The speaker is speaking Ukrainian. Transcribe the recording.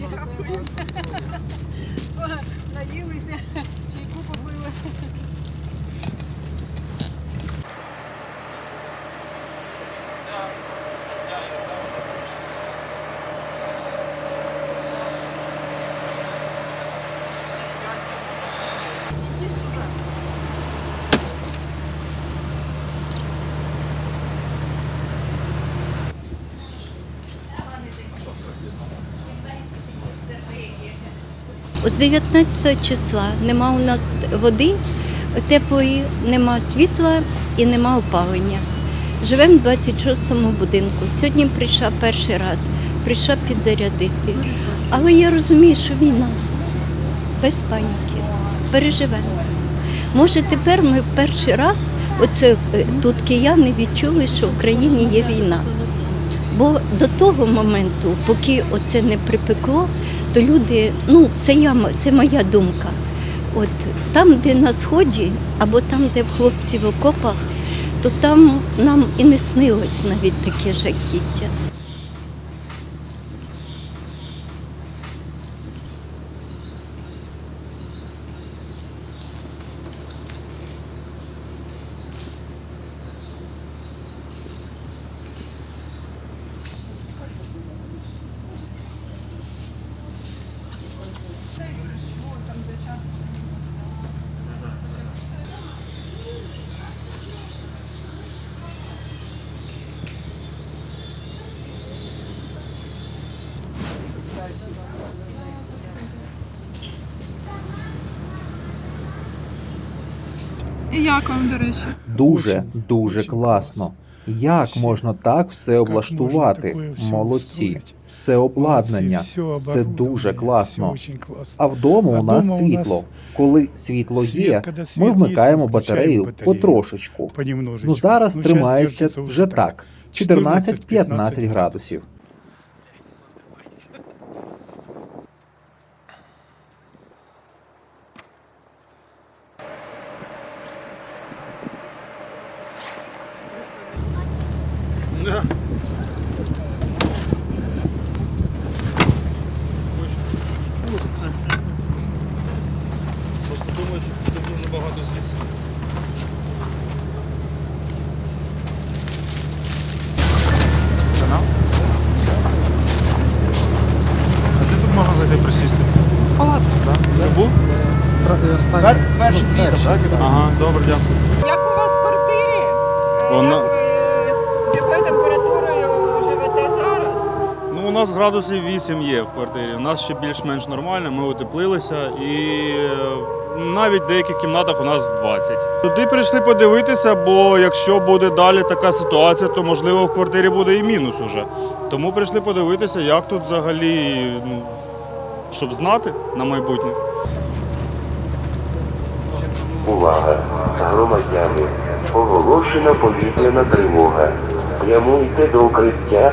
Дякую. Наїлися, чайку попили. З 19 числа нема у нас води теплої, нема світла і нема опалення. Живемо в 26-му будинку. Сьогодні прийшла перший раз, прийшла підзарядити. Але я розумію, що війна без паніки. Переживемо. Може, тепер ми перший раз, оце е, тут кияни відчули, що в Україні є війна. Бо до того моменту, поки оце не припекло, то люди, ну це я це моя думка. От там, де на сході, або там, де хлопці в окопах, то там нам і не снилось навіть таке жахіття. І як вам, до речі? Дуже, дуже класно. Як можна так все облаштувати? Молодці. Все обладнання, все дуже класно. А вдома у нас світло. Коли світло є, ми вмикаємо батарею потрошечку. Ну зараз тримається вже так. 14-15 14-15 градусів. Просто думаю, що буде дуже багато звідси. Ціна? А де тут можна зайти присісти? Палатка. Так? Любу? Перший двір, так? Ага, добре, дякую. Як у вас в квартирі? Е, Вона- Як ви, з якою температурою живете зараз? Ну, у нас градусів 8 є в квартирі. У нас ще більш-менш нормально, ми утеплилися і е, навіть в деяких кімнатах у нас 20. Туди прийшли подивитися, бо якщо буде далі така ситуація, то можливо в квартирі буде і мінус уже. Тому прийшли подивитися, як тут взагалі, ну, щоб знати на майбутнє. Увага! Громадяни! Оголошена повітряна тривога. Прямуйте до укриття